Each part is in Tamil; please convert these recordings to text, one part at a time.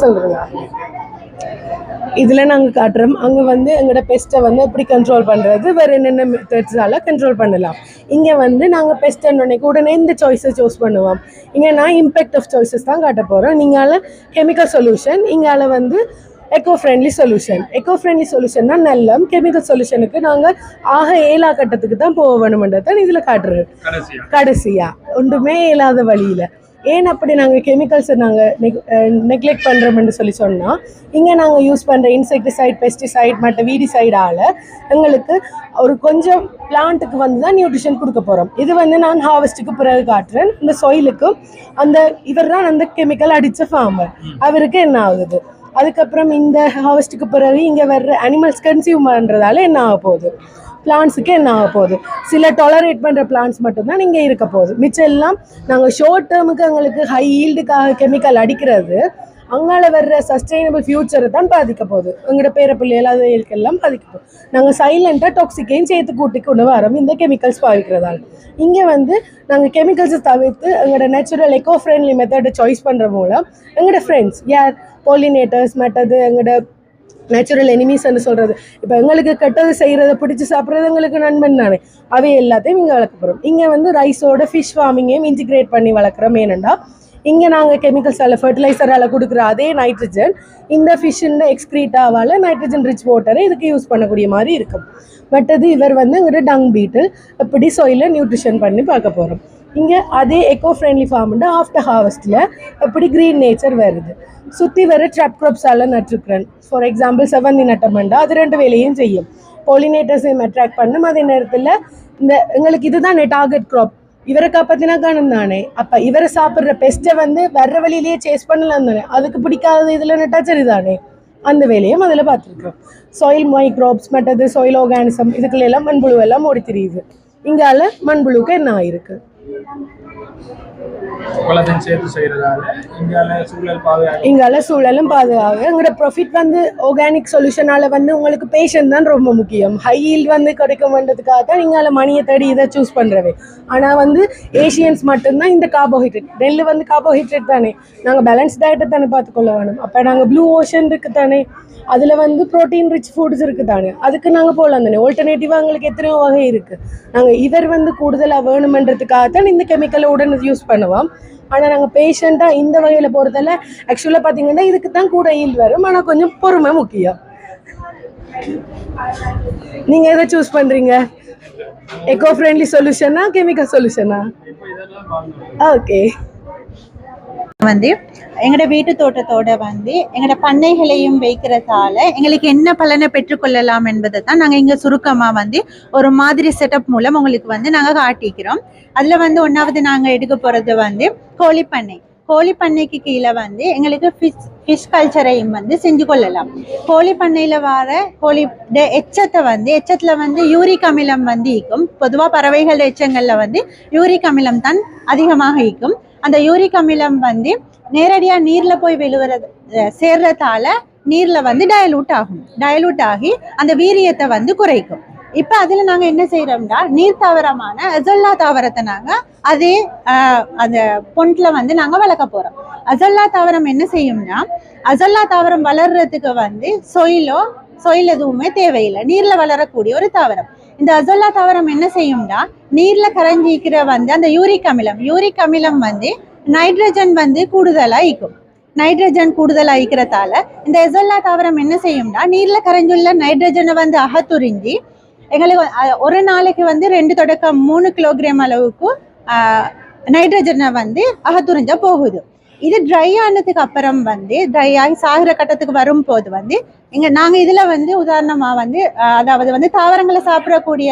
சொல்லுங்க. இதில் நாங்கள் காட்டுறோம். அங்கே வந்து எங்களோட பெஸ்ட்டை வந்து எப்படி கண்ட்ரோல் பண்ணுறது வேறு என்னென்ன மெத்தட்ஸால் கண்ட்ரோல் பண்ணலாம்? இங்கே வந்து நாங்கள் பெஸ்ட் அன்னைக்கு உடனே இந்த சாய்ஸை சூஸ் பண்ணுவோம். இங்கே நான் இம்பேக்ட் ஆஃப் சாய்ஸஸ் தான் காட்ட போகிறோம் நீங்கால கெமிக்கல் சொல்யூஷன் இங்கால வந்து eco friendly solution eco friendly சொல்யூஷன்னா நல்லம் கெமிக்கல் சொல்யூஷனுக்கு நாங்கள் ஆக ஏழா கட்டத்துக்கு தான் போக வேணுமென்றதான் இதில் காட்டுறது கடைசியா? கடைசியா. ஒன்றுமே இல்லாத வழியில். ஏன் அப்படி நாங்கள் கெமிக்கல்ஸை நாங்கள் நெக்லெக்ட் பண்ணுறோம்னு சொல்லி சொன்னால் இங்கே நாங்கள் யூஸ் பண்ணுற இன்செக்டிசைட் பெஸ்டிசைட் மற்ற வீடிசைடால் எங்களுக்கு ஒரு கொஞ்சம் பிளான்ட்டுக்கு வந்து தான் நியூட்ரிஷன் கொடுக்க போகிறோம் இது வந்து நான் ஹார்வெஸ்ட்டுக்கு பிறகு காட்டுறேன். இந்த சொயிலுக்கும் அந்த இவர் தான் அந்த கெமிக்கல் அடித்த ஃபார்மர் அவருக்கு என்ன ஆகுது? அதுக்கப்புறம் இந்த ஹார்வெஸ்ட்டுக்கு பிறகு இங்கே வர்ற அனிமல்ஸ் கன்சியூம் பண்ணுறதால என்ன ஆக போகுது? பிளான்ஸுக்கு என்ன ஆக போகுது? சில டொலரேட் பண்ணுற பிளான்ஸ் மட்டும்தான் இங்கே இருக்க போகுது. மிச்சம் எல்லாம் நாங்கள் ஷார்ட் டேர்முக்கு எங்களுக்கு ஹை ஈல்டுக்காக கெமிக்கல் அடிக்கிறது அங்கால வர்ற சஸ்டைனபிள் ஃபியூச்சரை தான் பாதிக்க போகுது. எங்களோட பேர பிள்ளைகள் எல்லாம் பாதிக்க போகுது. நாங்கள் சைலண்ட்டாக டாக்ஸிக்கையும் சேர்த்து கூட்டி கொண்டு வரோம் இந்த கெமிக்கல்ஸ் பாவிக்கிறதால. இங்கே வந்து நாங்கள் கெமிக்கல்ஸை தவிர்த்து எங்களோட நேச்சுரல் எக்கோ ஃப்ரெண்ட்லி மெத்தடை சாய்ஸ் பண்ணுற மூலம் எங்களோட ஃப்ரெண்ட்ஸ் யார்? போலினேட்டர்ஸ் மற்றது எங்களோட நேச்சுரல் எனிமீஸ்ன்னு சொல்கிறது இப்போ எங்களுக்கு கெட்டது செய்கிறத பிடிச்சி சாப்பிட்றது எங்களுக்கு நண்பன் தானே. அவை எல்லாத்தையும் இங்கே வளர்க்க போகிறோம் இங்கே வந்து ரைஸோட ஃபிஷ் ஃபார்மிங்கையும் இன்டிகிரேட் பண்ணி வளர்க்குறோம். ஏனெண்டா இங்கே நாங்கள் கெமிக்கல்ஸால் ஃபர்டிலைசரால் கொடுக்குற அதே நைட்ரஜன் இந்த ஃபிஷ்ஷின் எக்ஸ்க்ரீட்டாவால் நைட்ரஜன் ரிச் வாட்டரை இதுக்கு யூஸ் பண்ணக்கூடிய மாதிரி இருக்கும். மற்றது இவர் வந்து எங்கிட்ட டங் பீட்டில் அப்படி சொயில நியூட்ரிஷன் பண்ணி பார்க்க போகிறோம் இங்கே அதே எக்கோ ஃப்ரெண்ட்லி ஃபார்ம்ண்டு ஆஃப்டர் ஹார்வெஸ்ட்டில் எப்படி க்ரீன் நேச்சர் வருது. சுற்றி வர ட்ரப் க்ராப்ஸால் நட்டுருக்குறேன். ஃபார் எக்ஸாம்பிள் செவந்தி நட்டமெண்டா அது ரெண்டு வேலையும் செய்யும். பாலினேட்டர்ஸையும் அட்ராக்ட் பண்ணும். அதே நேரத்தில் இந்த எங்களுக்கு இதுதான் டார்கெட் க்ராப் இவரை காப்பாத்தினா காணும் தானே. அப்போ இவரை சாப்பிட்ற பெஸ்ட்டை வந்து வர்ற வழியிலேயே சேஸ் பண்ணலாம் தானே. அதுக்கு பிடிக்காத இதில் நட்டா சரிதானே? அந்த வேலையும் அதில் பார்த்துருக்கோம். சாயில் மைக்ரோப்ஸ் மற்றது சாயில் ஆர்கானிசம் இதுக்குள்ள எல்லாம் மண்புழு எல்லாம் ஓடி தெரியுது. இங்கால மண்புழுக்கு என்ன ஆயிருக்கு? குளத்தையும் சேர்த்து செய்யறதால இங்கால சூழல் பாதுகாப்பு இங்கால சூழலும் பாதுகாப்பு எங்களோட ப்ராஃபிட் வந்து ஆர்கானிக் சொல்யூஷனால வந்து உங்களுக்கு பேஷன் தான் ரொம்ப முக்கியம். ஹை ஹீல் வந்து கிடைக்கும்ன்றதுக்காக தான் இங்கால மணியை தேடி இதை சூஸ் பண்ணுறவே ஆனால் வந்து ஏஷியன்ஸ் மட்டும்தான் இந்த கார்போஹைட்ரேட் நெல் வந்து கார்போஹைட்ரேட் தானே. நாங்கள் பேலன்ஸ் டயட்டை தானே பார்த்துக்கொள்ள வேணும். அப்போ நாங்கள் ப்ளூ ஓஷன் இருக்கு தானே. அதில் வந்து ப்ரோட்டீன் ரிச் ஃபுட்ஸ் இருக்குது தானே. அதுக்கு நாங்கள் போகலாம் தானே. ஆல்டர்னேட்டிவாக எங்களுக்கு எத்தனையோ வகை இருக்குது நாங்கள் இவர் வந்து கூடுதலாக வேணுமன்றதுக்காக தான் இந்த கெமிக்கலை உடனே யூஸ் பண்ணுவோம். ஆனால் நாங்கள் பேஷண்ட்டாக இந்த வகையில் போகிறதால ஆக்சுவலாக பார்த்தீங்கன்னா இதுக்கு தான் கூட ஈல்டு வரும். ஆனால் கொஞ்சம் பொறுமை முக்கியம். நீங்கள் எதை சூஸ் பண்ணுறீங்க எக்கோ ஃப்ரெண்ட்லி சொல்யூஷனா கெமிக்கல் சொல்யூஷனா ஓகே வந்து எங்களோட வீட்டு தோட்டத்தோட வந்து எங்களோட பண்ணைகளையும் வைக்கிறதால எங்களுக்கு என்ன பலனை பெற்றுக்கொள்ளலாம் என்பதை தான் நாங்கள் இங்கே சுருக்கமாக வந்து ஒரு மாதிரி செட்டப் மூலம் உங்களுக்கு வந்து நாங்கள் காட்டிக்கிறோம். அதில் வந்து ஒன்றாவது நாங்கள் எடுக்க போகிறது வந்து கோழி பண்ணை. கோழி பண்ணைக்கு கீழே வந்து எங்களுக்கு ஃபிஷ் ஃபிஷ் கல்ச்சரையும் வந்து செஞ்சு கொள்ளலாம். கோழி பண்ணையில் வர கோழி எச்சத்தை வந்து எச்சத்தில் வந்து யூரிக் அமிலம் வந்து ஈக்கும். பொதுவாக பறவைகள் எச்சங்களில் வந்து யூரிக் அமிலம் தான் அதிகமாக ஈக்கும். அந்த யூரிக் அமிலம் வந்து நேரடியாக நீரில் போய் விழுவுறது சேர்றதால நீரில் வந்து டயலூட் ஆகும். டயலூட் ஆகி அந்த வீரியத்தை வந்து குறைக்கும். இப்போ அதில் நாங்கள் என்ன செய்கிறோம்னா நீர் தாவரமான அசல்லா தாவரத்தை நாங்கள் அதே ஆஹ், அந்த பொண்டில் வந்து நாங்கள் வளர்க்க போகிறோம் அசல்லா தாவரம் என்ன செய்யும்னா அசல்லா தாவரம் வளர்றதுக்கு வந்து சொயிலோ சொயில் எதுவுமே தேவையில்லை. நீரில் வளரக்கூடிய ஒரு தாவரம். இந்த அசல்லா தாவரம் என்ன செய்யும்னா நீர்ல கரைஞ்சிக்கிற வந்து அந்த யூரிக் அமிலம் யூரிக் அமிலம் வந்து நைட்ரஜன் வந்து கூடுதலா ஈக்கும் நைட்ரஜன் கூடுதலா ஈக்கிறதால இந்த எசல்லா தாவரம் என்ன செய்யும்னா நீர்ல கரைஞ்சுள்ள நைட்ரஜனை வந்து அகத்துறிஞ்சி எங்களுக்கு ஒரு நாளைக்கு வந்து ரெண்டு தொடக்கம் மூணு கிலோகிராம் அளவுக்கு நைட்ரஜனை வந்து அகத்துறிஞ்ச போகுது. இது ட்ரை ஆனதுக்கு அப்புறம் வந்து ட்ரை ஆகி சாகுற கட்டத்துக்கு வரும்போது வந்து இங்க நாங்க இதுல வந்து உதாரணமா வந்து அதாவது வந்து தாவரங்களை சாப்பிடக்கூடிய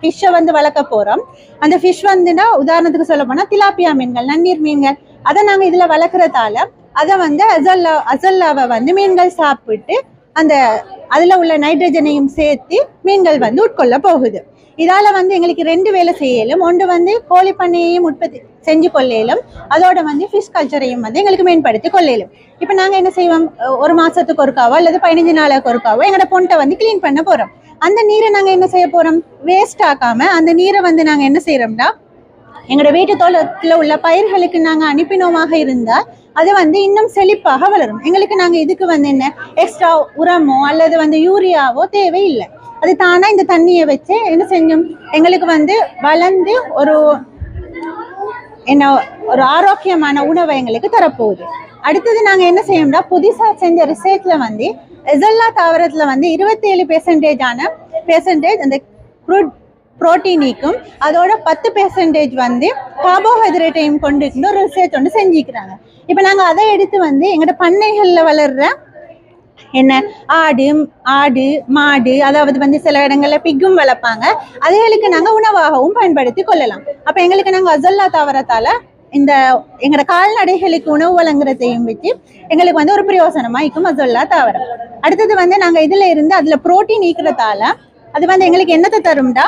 ஃபிஷ்ஷை வந்து வளர்க்க போறோம். அந்த ஃபிஷ் வந்துன்னா உதாரணத்துக்கு சொல்ல போனா திலாப்பியா மீன்கள் நன்னீர் மீன்கள் அதை நாங்க இதுல வளர்க்குறதால அதை வந்து அசல்லா அசல்லாவை வந்து மீன்கள் சாப்பிட்டு அந்த அதில் உள்ள நைட்ரஜனையும் சேர்த்து மீன்கள் வந்து உட்கொள்ள போகுது. இதால் வந்து எங்களுக்கு ரெண்டு வேலை செய்யலும். ஒன்று வந்து கோழி பண்ணையையும் உற்பத்தி செஞ்சு கொள்ளையிலும் அதோட வந்து ஃபிஷ் கல்ச்சரையும் வந்து எங்களுக்கு மேம்படுத்தி கொள்ளையிலும் இப்போ நாங்கள் என்ன செய்வோம்? ஒரு மாதத்துக்கு ஒருக்காவோ அல்லது பதினஞ்சு நாளுக்கு ஒருக்காவோ எங்களோட பொண்டை வந்து க்ளீன் பண்ண போகிறோம் அந்த நீரை நாங்கள் என்ன செய்ய போகிறோம் வேஸ்ட் ஆக்காமல் அந்த நீரை வந்து நாங்கள் என்ன செய்கிறோம்னா எங்களோட வீட்டு தோட்டத்தில் உள்ள பயிர்களுக்கு நாங்கள் அனுப்பினோமாக இருந்தால் அது வந்து இன்னும் செழிப்பாக வளரும். எங்களுக்கு நாங்கள் இதுக்கு வந்து என்ன? எக்ஸ்ட்ரா உரமோ அல்லது வந்து யூரியாவோ தேவையில்லை. அது தானா இந்த தண்ணியை வச்சு என்ன செஞ்சோம்? எங்களுக்கு வந்து வளர்ந்து ஒரு என்ன ஒரு ஆரோக்கியமான உணவை எங்களுக்கு தரப்போகுது. அடுத்தது நாங்கள் என்ன செய்யணும்னா புதுசாக செஞ்ச ரிசர்ச்ல வந்து எசல்லா தாவரத்தில் வந்து இருபத்தேழு பெர்சன்டேஜ் ஆன பெர்சன்டேஜ் அந்த க்ரூட் புரோட்டீனிக்கும் அதோட பத்து பெர்சன்டேஜ் வந்து கார்போஹைட்ரேட்டையும் கொண்டு ஒரு ரிசர்ச் ஒன்று செஞ்சுக்கிறாங்க இப்போ நாங்கள் அதை எடுத்து வந்து எங்களோட பண்ணைகளில் வளர்ற என்ன? ஆடு ஆடு மாடு அதாவது வந்து சில இடங்கள்ல பிக்கும் வளர்ப்பாங்க. அதுகளுக்கு நாங்க உணவாகவும் பயன்படுத்தி கொள்ளலாம். அப்ப எங்களுக்கு நாங்க அசல்லா தாவரத்தால இந்த எங்களோட கால்நடைகளுக்கு உணவு வழங்குறதையும் வச்சு எங்களுக்கு வந்து ஒரு பிரயோசனமாக இருக்கும் அசல்லா தாவரம். அடுத்தது வந்து நாங்க இதுல இருந்து அதுல புரோட்டீன் ஈக்கிறதால அது வந்து எங்களுக்கு என்னத்தை தரும்டா?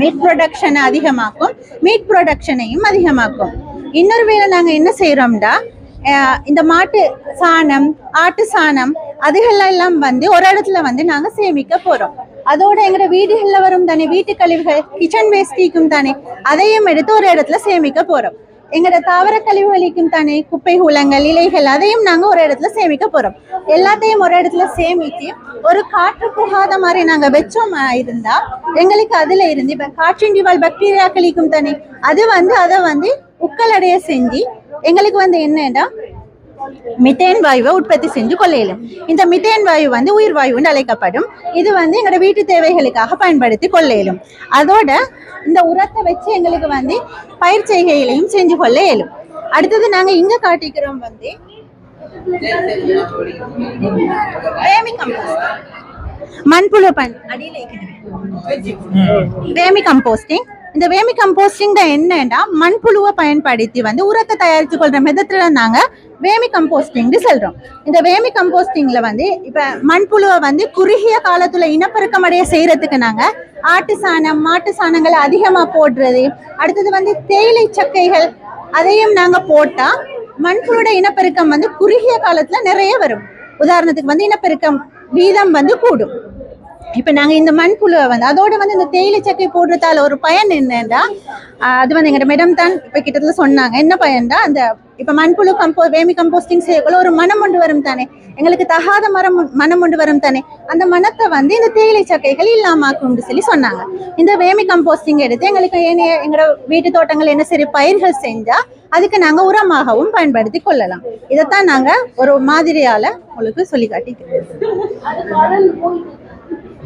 மீட் ப்ரொடக்ஷனை அதிகமாக்கும். மீட் ப்ரொடக்ஷனையும் அதிகமாக்கும். இன்னொரு வேலை நாங்கள் என்ன செய்கிறோம்டா இந்த மாட்டு சாணம் ஆட்டு சாணம் அதுகள்லாம் எல்லாம் வந்து ஒரு இடத்துல வந்து நாங்கள் சேமிக்க போகிறோம் அதோட எங்களோட வீடுகளில் வரும் தானே வீட்டு கழிவுகள் கிச்சன் வேஸ்டிக்கும் தானே அதையும் எடுத்து ஒரு இடத்துல சேமிக்க போகிறோம் எங்களோட தாவர கழிவுகளிக்கும் தானே குப்பை குளங்கள் இலைகள் அதையும் நாங்கள் ஒரு இடத்துல சேமிக்க போகிறோம் எல்லாத்தையும் ஒரு இடத்துல சேமித்து ஒரு காற்று புகாத மாதிரி நாங்கள் வச்சோம் இருந்தா எங்களுக்கு அதுல இருந்து இப்ப காற்றின் வாழ் பாக்டீரியா கழிக்கும் தானே அது வந்து அதை வந்து உக்கலடைய செஞ்சு எங்களுக்கு வந்து என்னன்னா மித்தேன் வாயுவை உற்பத்தி செஞ்சு கொள்ளையிலும். இந்த மித்தேன் வாயு வந்து உயிர் வாயுன்னு அழைக்கப்படும். இது வந்து எங்களோட வீட்டு தேவைகளுக்காக பயன்படுத்தி கொள்ளையிலும். அதோட இந்த உரத்தை வச்சு எங்களுக்கு வந்து பயிர் செய்கைகளையும் செஞ்சு கொள்ள இயலும் அடுத்தது நாங்க இங்க காட்டிக்கிறோம் வந்து மண்புழு பண் அடியில் வேமி கம்போஸ்டிங் இந்த வேமி கம்போஸ்டிங் என்னன்னா மண்புழுவை பயன்படுத்தி வந்து உரத்தை தயாரித்து கொள்ற மெதத்துல நாங்க வேமி கம்போஸ்டிங்னு சொல்றோம். இந்த வேமி கம்போஸ்டிங்ல வந்து இப்ப மண்புழுவை வந்து குறுகிய காலத்துல இனப்பெருக்கம் அடைய செய்யறதுக்கு நாங்க ஆட்டு சாணம் மாட்டு சாணங்களை அதிகமா போடுறது அடுத்தது வந்து தேயிலை சக்கைகள் அதையும் நாங்க போட்டா மண்புழுட இனப்பெருக்கம் வந்து குறுகிய காலத்துல நிறைய வரும். உதாரணத்துக்கு வந்து இனப்பெருக்கம் வீதம் வந்து கூடும். இப்போ நாங்கள் இந்த மண்புழுவை வந்து அதோட வந்து இந்த தேயிலை சக்கை போடுறதால ஒரு பயன் என்னன்னா அது வந்து எங்க மேடம் தான் இப்போ கிட்டத்தில் சொன்னாங்க. என்ன பயன்டா அந்த இப்போ மண்புழு கம்போ வேமி கம்போஸ்டிங் செய்யக்குள்ள ஒரு மனம் ஒன்று வரும் தானே. எங்களுக்கு தகாத மரம் மனம் ஒன்று வரும் தானே. அந்த மனத்தை வந்து இந்த தேயிலை சக்கைகள் இல்லாமாக்கும்னு சொல்லி சொன்னாங்க. இந்த வேமி கம்போஸ்டிங் எடுத்து எங்களுக்கு ஏனைய எங்களோட வீட்டு தோட்டங்கள் என்ன சரி பயிர்கள் செஞ்சால் அதுக்கு நாங்கள் உரமாகவும் பயன்படுத்தி கொள்ளலாம். இதைத்தான் நாங்கள் ஒரு மாதிரியால் உங்களுக்கு சொல்லி காட்டிக்கிறோம்.